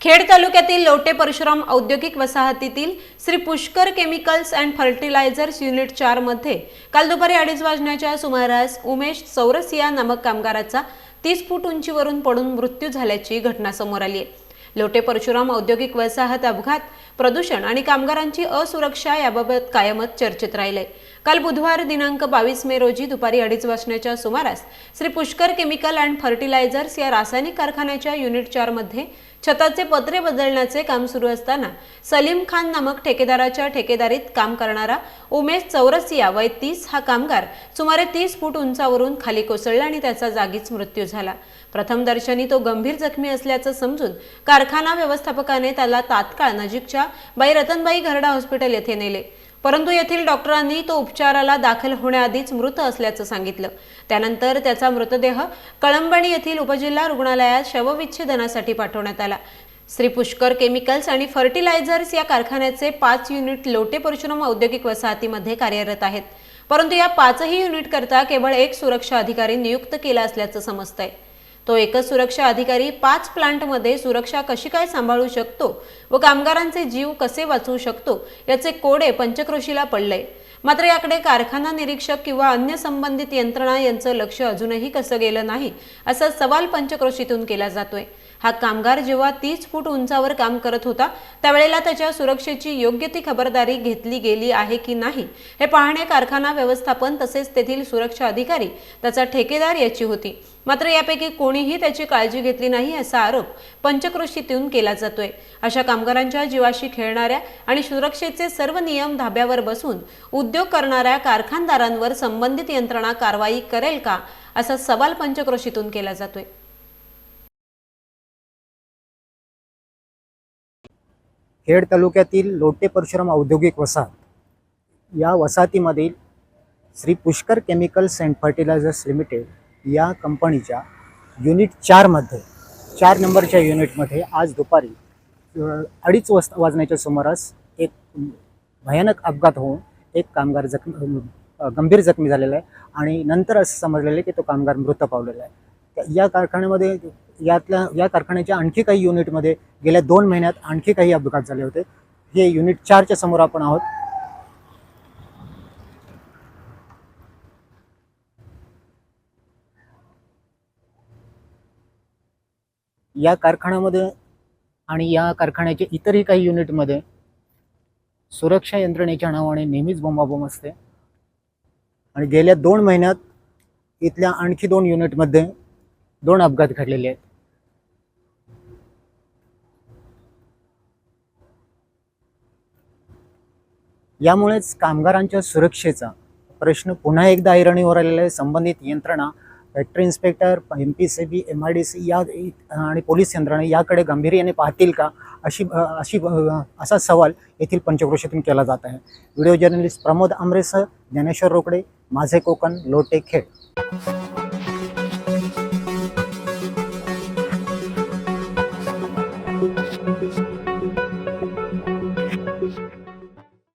खेड तालुक्यातील लोटे परशुराम औद्योगिक वसाहतीतील Shri Pushkar chemicals and fertilisers unit चारमध्ये काल दुपारी अडीच वाजण्याच्या सुमारास उमेश चौरसिया नामक कामगाराचा तीस फूट उंचीवरून पडून मृत्यू झाल्याची घटना समोर आली आहे. लोटे परशुराम औद्योगिक वसाहत अपघात प्रदूषण आणि कामगारांची असुरक्षा याबाबत कायमच चर्चेत राहिले. काल बुधवार दिनांक बावीस मे रोजी दुपारी अडीच वाजण्याच्या सुमारास Shri Pushkar chemical and fertilisers या रासायनिक कारखान्याच्या युनिट चारमध्ये छताचे पत्रे बदलण्याचे काम सुरू असताना सलीम खान नामक ठेकेदाराच्या ठेकेदारीत काम करणारा उमेश चौरसिया वय तीस हा कामगार सुमारे तीस फूट उंचावरून खाली कोसळला आणि त्याचा जागीच मृत्यू झाला. प्रथमदर्शनी तो गंभीर जखमी असल्याचं समजून कारखाना व्यवस्थापकाने त्याला तात्काळ नजीकच्या बाई रतनबाई घरडा हॉस्पिटल येथे नेले. परंतु येथील डॉक्टरांनी तो उपचाराला दाखल होण्याआधीच मृत असल्याचं सांगितलं. त्यानंतर त्याचा मृतदेह कळंबणी येथील उपजिल्हा रुग्णालयात शवविच्छेदनासाठी पाठवण्यात आला. श्री पुष्कर केमिकल्स आणि फर्टिलायझर्स या कारखान्याचे पाच युनिट लोटे परशुराम औद्योगिक वसाहतीमध्ये कार्यरत आहेत. परंतु या पाचही युनिट करता केवळ एक सुरक्षा अधिकारी नियुक्त केला असल्याचं समजतंय. तो एकच सुरक्षा अधिकारी पाच प्लांटमध्ये सुरक्षा कशी काय सांभाळू शकतो व कामगारांचे जीव कसे वाचवू शकतो याचे कोडे पंचक्रोशीला पडले. मात्र याकडे कारखाना निरीक्षक किंवा अन्य संबंधित यंत्रणा यांचं लक्ष अजूनही कसं गेलं नाही असा सवाल पंचक्रोशीतून केला जातोय. हा कामगार जेव्हा तीस फूट उंचावर काम करत होता त्यावेळेला त्याच्या सुरक्षेची योग्य ती खबरदारी घेतली गेली आहे की नाही हे पाहणे कारखाना व्यवस्थापन तसेच तेथील सुरक्षा अधिकारी त्याचा ठेकेदार याची होती. मात्र यापैकी कोणीही त्याची काळजी घेतली नाही असा आरोप पंचक्रोशीतून केला जातोय. अशा कामगारांच्या जीवाशी खेळणाऱ्या आणि सुरक्षेचे सर्व नियम धाब्यावर बसून उद्योग करणाऱ्या कारखानदारांवर संबंधित यंत्रणा कारवाई करेल का असा सवाल पंचक्रोशीतून केला जातोय. खेड तालुक्यातील लोटे परशुराम औद्योगिक वसाहत. या वसाहतीमधील Shri Pushkar chemicals and fertilisers limited या कंपनीच्या युनिट चारमध्ये चार नंबरच्या युनिटमध्ये आज दुपारी अडीच वाज वाजण्याच्या सुमारास एक भयानक अपघात होऊन एक कामगार जखमी गंभीर जखमी झालेला आहे आणि नंतर असं समजलेलं आहे की तो कामगार मृत पावलेला आहे. त्या- या कारखान्यामध्ये यातल्या या कारखान्याच्या आणखी काही युनिटमध्ये गेल्या दोन महिन्यात आणखी काही अपघात झाले होते. हे युनिट चारच्या समोर आपण आहोत. या कारखान्यामध्ये आणि या कारखान्याच्या इतरही काही युनिटमध्ये सुरक्षा यंत्रणेच्या नावाने नेहमीच बोंबाबोंब असते. आणि गेल्या दोन महिन्यात इथल्या आणखी दोन युनिटमध्ये दोन अपघात घडलेले आहेत. यामुळेच कामगारांच्या सुरक्षेचा प्रश्न पुन्हा एकदा ऐरणीवर आलेला आहे. संबंधित यंत्रणा factory inspector M P C B M R D C या आणि पोलीस यंत्रणा याकडे गांभीर्याने पाहतील का? अशी अशी असा सवाल येथील पंचक्रोशीतून केला जात आहे. व्हिडिओ जर्नलिस्ट प्रमोद आमरेसह ज्ञानेश्वर रोकडे माझे कोकण लोटे खेड.